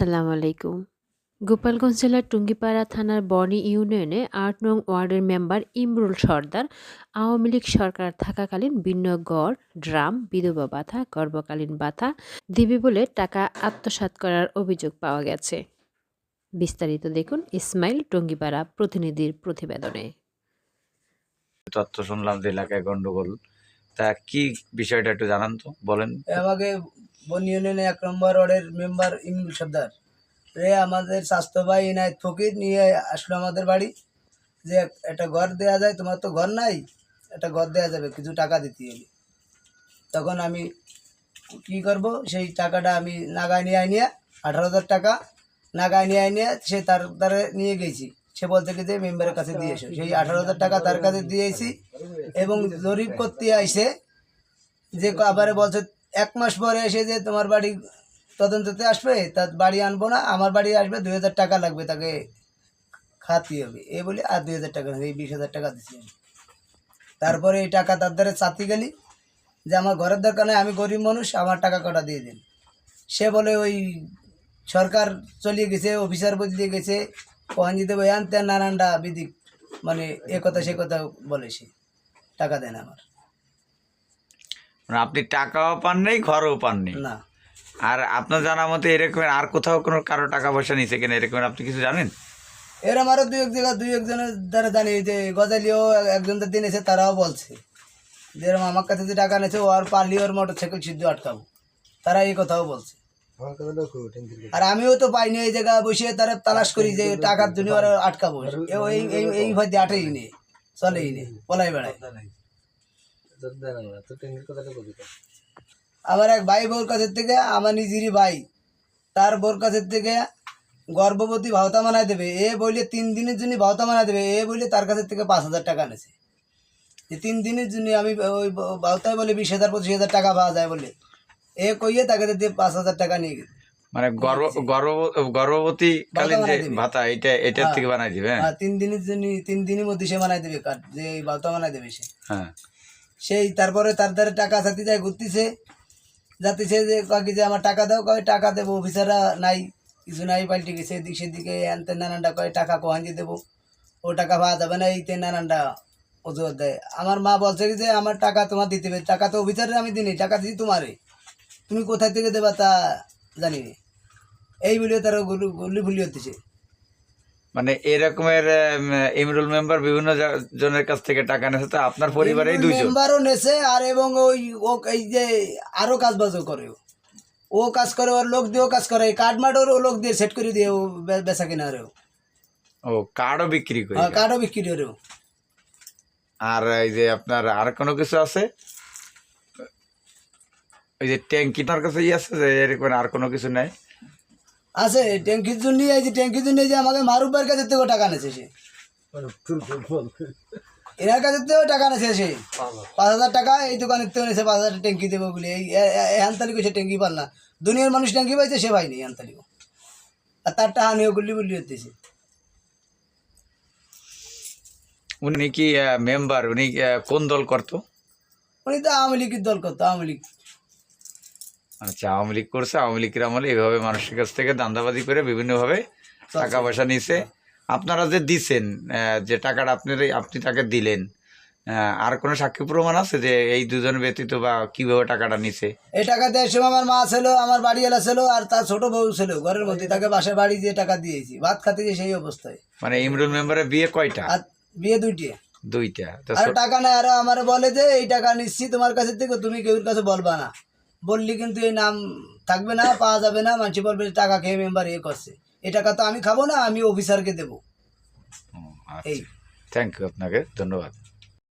আসসালামু আলাইকুম গোপালগঞ্জ জেলার টুঙ্গিপাড়া থানার বনি ইউনিয়নে আট নং ওয়ার্ডের মেম্বার ইমরুল সর্দার আওয়ামী লীগ সরকার থাকাকালীন ভিন্ন গড় ড্রাম বিধবা বাথা গর্ভকালীন বাথা দিবে বলে টাকা আত্মসাৎ করার অভিযোগ পাওয়া গেছে। বিস্তারিত দেখুন ইসমাইল টুঙ্গিপাড়া প্রতিনিধির প্রতিবেদনে। তথ্য শুনলাম যে এলাকায় গন্ডগোল। তা কি বিষয়টা একটু জানান তো বলেন। আমাকে বন ইউনিয়নে এক নম্বর ওয়ার্ডের মেম্বার ইমরুল সর্দার। রে আমাদের স্বাস্থ্য ভাই ইনায়ত ফকির নিয়ে আসলো আমাদের বাড়ি। যে একটা ঘর দেওয়া যায়, তোমার তো ঘর নাই, একটা ঘর দেওয়া যাবে, কিছু টাকা দিতে হবে তখন আমি কি করব, সেই টাকাটা আমি নাগায় নিয়ে নিয়ে আঠারো হাজার টাকা নাগায় নিয়ে নিয়ে সে তার দ্বারা নিয়ে গেছি। সে বলতে যে, মেম্বারের কাছে দিয়ে এসো। সেই আঠারো হাজার টাকা তার কাছে দিয়েছি এবং জরিপ করতে আইসে যে, আবারে বলছে এক মাস পরে এসে যে তোমার বাড়ি তদন্ততে আসবে, তার বাড়ি আনব না, আমার বাড়ি আসবে, দুই হাজার টাকা লাগবে তাকে খাতি হবে। এ বলে, আর দুই হাজার টাকা এই বিশ হাজার টাকা দিচ্ছি তারপরে এই টাকা তার দ্বারা চাতি গেলি, যে আমার ঘরের দরকার নেই, আমি গরিব মানুষ, আমার টাকা কটা দিয়ে দিন। সে বলে, ওই সরকার চলিয়ে গেছে, অফিসার বদলিয়ে গেছে পহাঞ্জি দেবো এন তেন নানানটা বিদিক মানে এ কথা সে কথা বলে সে, টাকা দেন আমার। মানে আপনি টাকাও পান নেই ঘরও পান নেই না। আর আপনার জানা মতে এরকম আর কোথাও কোনো কারও টাকা পয়সা নিছে কিনা এরকম আপনি কিছু জানেন? এরম আরও দুই এক জায়গা দুই একজনের দ্বারা জানি যে গজালিও একজন দিন এসে তারাও বলছে। যে এরম আমার কাছে যে টাকা নিয়েছে ও আর পারলি ওর মোটর সাইকেল সিদ্ধ আটকাবো। তারা এই কথাও বলছে। আর আমিও তো পাইনি এই জায়গা বসে তারা তালাশ করি যে টাকার জন্য ওরা আটকাবো। এ- এই এই এই ভয় দিয়ে আটেই নে চলেই নে পলাই বেড়ায়। আমার এক ভাই বোর কাছের থেকে আমার নিজেরই ভাই। তার বোর কাছের থেকে গর্ভবতী ভাওতা মানায় দেবে। এ তিন দিনের জন্য ভাওতা মানায় দেবে। এ তার কাছের থেকে পাঁচ হাজার টাকা নেছে যে তিন দিনের জন্য আমি ওই ভাওতায় বলে বিশ হাজার পঁচিশ হাজার টাকা পাওয়া যায় বলে। এ কইয়ে তাকে দিয়ে পাঁচ হাজার টাকা নিয়ে গেছে। মানে গর্ভ গর্ভ গর্ভবতী কালীন যে ভাতা এটা এটার থেকে বানাই দিবে হ্যাঁ? তিন দিনের জন্য তিন দিনের মধ্যে সে মানায় দেবে কার্ড যে ভাওতা মানায় দেবে সে। হ্যাঁ। সেই তারপরে তার দ্বারা টাকা চাতি যায় ঘুরতেছে। যাতেছে যে কাকি যে আমার টাকা দাও, কয় টাকা দেবো অফিসাররা নাই, কিছু নাই, পাল্টে গেছে, এদিক সেদিকে আনতে নানানটা কয় টাকা কোহাঞ্জি দেবো। ও টাকা পাওয়া যাবে না এইতে নানানটা অজুহাত দেয়। আমার মা বলছে যে, আমার টাকা তোমার দিতে হবে, টাকা তো অফিসারে আমি দিই টাকা দিই তোমারে। তুমি কোথায় থেকে দেবা তা জানি এই বলে তারা গুলি গুলি ফুলি হতেছে। মানে এরকমের ইমরুল মেম্বার বিভিন্ন জনের কাছ থেকে টাকা নেছে তো আপনার পরিবারেই দুইজন? মেম্বারও নেছে আর এবং ওই ও এই যে আরও কাজ বাজও করে। ও। কাজ করে ওর লোক দিয়েও কাজ করে কাঠমাটোর ও লোক দিয়ে সেট করে দিয়ে ও বেচা কিনা রেও ও। কার্ডও বিক্রি করি কাঠও বিক্রি করেও আর এই যে আপনার আর কোনো কিছু আছে? ওই যে ট্যাঙ্কিটার কাছে ই আছে যে এরকম আর কোনো কিছু নাই? আছে ট্যাঙ্কির জন্য এই যে ট্যাঙ্কির জন্য যে আমাকে মারুবার কাছে থেকেও টাকা নেছে সে। এনার কাছে থেকেও টাকা নেছে সে। পাঁচ হাজার টাকা এই দোকানের থেকেও নেছে পাঁচ হাজার ট্যাঙ্কি দেবো বলে। এই হ্যানতালি সে ট্যাঙ্কি পাল না। দুনিয়ার মানুষ ট্যাঙ্কি পাইছে সে পাইনি হ্যানতালিও আর তার টাকা নিয়েও গুল্লি গুল্লি হতেছে উনি কি মেম্বার উনি কোন দল করতো? উনি তো আওয়ামী লীগের দল করতো আওয়ামী লীগ। আচ্ছা আওয়ামী লীগ করছে আওয়ামী লীগের আমলে এইভাবে মানুষের কাছ থেকে দান্দাবাজি করে বিভিন্নভাবে টাকা পয়সা নিছে আপনারা যে দিছেন যে টাকাটা আপনি আপনি তাকে দিলেন আর কোনো সাক্ষী প্রমাণ আছে যে এই দুজন ব্যতীত বা কীভাবে টাকাটা নিছে? এই টাকা দেওয়ার সময় আমার মা ছিল আমার বাড়ি এলা ছিল আর তার ছোট বউ ছিল ঘরের মধ্যে। তাকে বাসায় বাড়ি দিয়ে টাকা দিয়েছি ভাত খাতে গিয়ে সেই অবস্থায়। মানে ইমরুল মেম্বারের বিয়ে কয়টা? বিয়ে দুইটি। দুইটা। আর টাকা নেই আর আমার বলে যে এই টাকা নিচ্ছি তোমার কাছে থেকে তুমি কেউর কাছে বলবা না। বললি কিন্তু এই নাম থাকবে না পাওয়া যাবে না মানুষ বলবে টাকা খেয়ে মেম্বার এ করছে। এ টাকা তো আমি খাব না আমি অফিসারকে দেবো। এই আচ্ছা। থ্যাংক ইউ আপনাকে ধন্যবাদ।